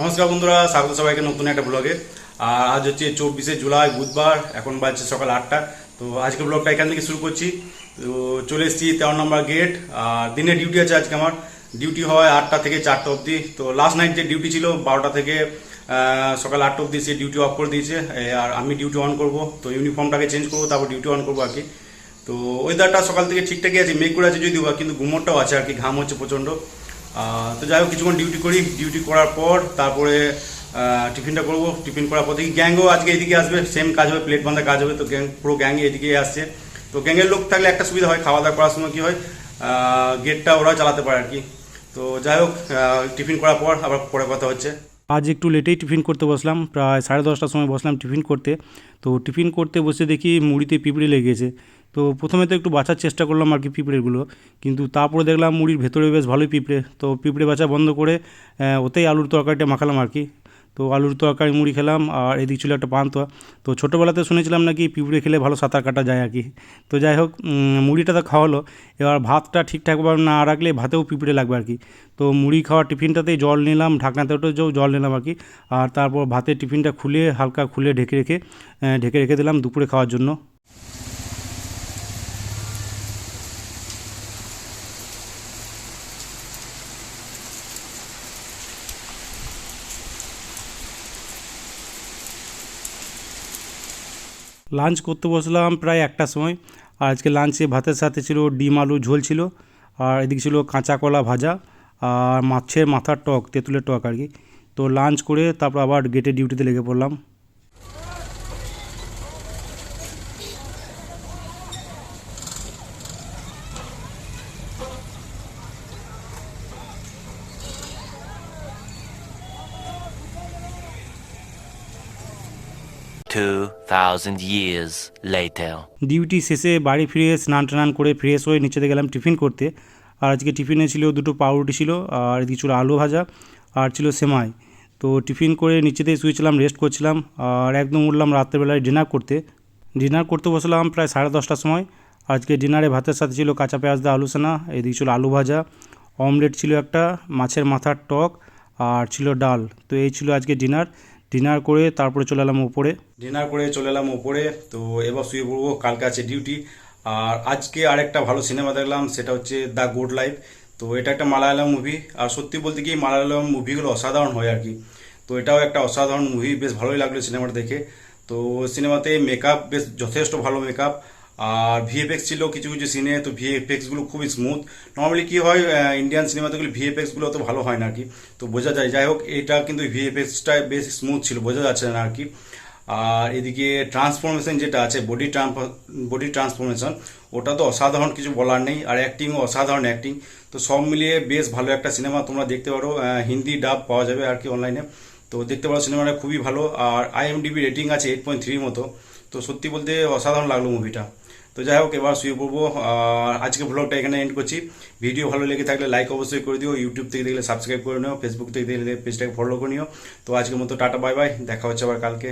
নমস্কার বন্ধুরা, স্বাগত সবাইকে নতুন একটা ব্লগে। আর আজ হচ্ছে চব্বিশে জুলাই, বুধবার, এখন বাজছে সকাল আটটা। তো আজকে ব্লগটা এখান থেকে শুরু করছি। তো চলে এসেছি তেরো নম্বর গেট, আর দিনে ডিউটি আছে আজকে আমার। ডিউটি হয় আটটা থেকে চারটা অবধি। তো লাস্ট নাইট যে ডিউটি ছিল, বারোটা থেকে সকাল আটটা অবধি সে ডিউটি অফ করে দিয়েছে। আর আমি ডিউটি অন করব। তো ইউনিফর্মটাকে চেঞ্জ করব, তারপর ডিউটি অন করব আর কি। তো ওয়েদারটা সকাল থেকে ঠিকঠাকই আছে, মেঘ করে আছে যদিও কিন্তু ঘুমোরটাও আছে আর কি, ঘাম হচ্ছে প্রচণ্ড। তো যাই হোক, কিছুক্ষণ ডিউটি করি। ডিউটি করার পর তারপরে টিফিনটা করব। টিফিন করার পর দেখি গ্যাংও আজকে এদিকে আসবে। সেম কাজ হবে প্লেট বান্ধা কাজ হবে। তো গ্যাং পুরো গ্যাং এদিকে আসছে। তো গ্যাংয়ের লোক থাকলে একটা সুবিধা হয় খাওয়া দাওয়া করার সময় কী হয় গেটটা ওরা চালাতে পারে আর কি। তো যাই হোক টিফিন করার পর আবার পরে কথা হচ্ছে। আজ একটু লেটেই টিফিন করতে বসলাম। প্রায় সাড়ে দশটার সময় বসলাম টিফিন করতে। তো টিফিন করতে বসে দেখি মুড়িতে পিঁপড়ে লেগেছে। তো প্রথমে তো একটু বাঁচার চেষ্টা করলাম আর কি পিঁপড়েগুলো, কিন্তু তারপরে দেখলাম মুড়ির ভেতরে বেশ ভালোই পিঁপড়ে, তো পিঁপড়ে বাঁচা বন্ধ করে ওতেই আলুর তরকারিটা মাখালাম আর কি। তো আলুর তরকারি, মুড়ি খেলাম আর এদিক ছিল একটা পান্তা তো ছোটোবেলাতে শুনেছিলাম নাকি পিঁপড়ে খেলে ভালো সাঁতার কাটা যায় আর কি। তো যাই হোক মুড়িটা তো খাওয়া খাওয়ালো, এবার ভাতটা ঠিকঠাকভাবে না রাখলে ভাতেও পিঁপড়ে লাগবে আর কি। তো মুড়ি খাওয়া টিফিনটাতেই জল নিলাম ঢাকনাতে ওটা জল নিলাম আর কি, আর তারপর ভাতের টিফিনটা খুলে হালকা খুলে ঢেকে রেখে ঢেকে রেখে দিলাম দুপুরে খাওয়ার জন্য। লাঞ্চ করতে বসলাম প্রায় একটার সময়। আর আজকে লাঞ্চে ভাতের সাথে ছিল ডিম আলু ঝোল ছিল। আর এদিকে ছিল কাঁচা কলা ভাজা আর মাছের মাথার টক, তেঁতুলের টক আর কি। তো লাঞ্চ করে তারপর আবার গেটে ডিউটিতে লেগে পড়লাম। Two thousand years later. Duty শেষে বাড়ি ফিরে স্নান টান করে ফ্রেশ হয়ে নিচেতে গেলাম টিফিন করতে। আর আজকে টিফিনে ছিল দুটো পাউরুটি ছিল, আর ছিল আলু ভাজা, আর ছিল সেমাই। তো টিফিন করে নিচেতেই শুয়েছিলাম রেস্ট করছিলাম, আর একদম উঠলাম রাত্রেবেলায় ডিনার করতে। ডিনার করতে বসলাম প্রায় সাড়ে দশটার সময়। আজকে ডিনারে ভাতের সাথে ছিল কাঁচা পেঁয়াজ দা আলু সেনা এদিকে ছিল আলু ভাজা অমলেট ছিল একটা, মাছের মাথার টক, আর ছিল ডাল। তো এই ছিল আজকে ডিনার ডিনার করে তারপরে চলে এলাম উপরে। ডিনার করে চলে এলাম উপরে, তো এবার শুয়ে পড়ব, কালকে আছে ডিউটি আর আজকে আরেকটা ভালো সিনেমা দেখলাম, সেটা হচ্ছে দ্য গুড লাইফ তো এটা একটা মালায়ালাম মুভি আর সত্যি বলতে কি মালায়ালাম মুভিগুলো অসাধারণ হয় আর কি। তো এটাও একটা অসাধারণ মুভি বেশ ভালোই লাগল সিনেমাটা দেখে। তো সিনেমাতে মেকআপ বেশ যথেষ্ট ভালো মেকআপ আর ভিএফএক্স ছিল কিছু কিছু সিনে তো ভিএফএক্সগুলো খুবই স্মুথ নর্মালি কি হয় ইন্ডিয়ান সিনেমাতে গুলো ভিএফএক্সগুলো অত ভালো হয় না কি তো বোঝা যায়, যাই হোক, এটা কিন্তু ভিএফএক্সটা বেশ স্মুথ ছিল, বোঝা যাচ্ছে না আর কি আর এদিকে ট্রান্সফরমেশন যেটা আছে বডি বডি ট্রান্সফরমেশন ওটা তো অসাধারণ কিছু বলার নেই। আর অ্যাক্টিংও অসাধারণ অ্যাক্টিং তো সব মিলিয়ে বেশ ভালো একটা সিনেমা তোমরা দেখতে পারো। হিন্দি ডাব পাওয়া যাবে আর কি অনলাইনে তো দেখতে পারো সিনেমাটা খুবই ভালো। আর আইএমডিবি রেটিং আছে এইট পয়েন্ট থ্রির মতো। তো সত্যি বলতে অসাধারণ লাগল মুভিটা তো যাই হোক, এবার শুয়ে পড়ব। আজকে ব্লগটা এখানে এন্ড করছি। ভিডিও ভালো লেগে থাকলে লাইক অবশ্যই করে দিও। ইউটিউব থেকে দেখলে সাবস্ক্রাইব করে নিও। ফেসবুক থেকে দেখলে পেজটাকে ফলো করে নিও। তো আজকের মতো টাটা বাই বাই দেখা হচ্ছে আবার কালকে।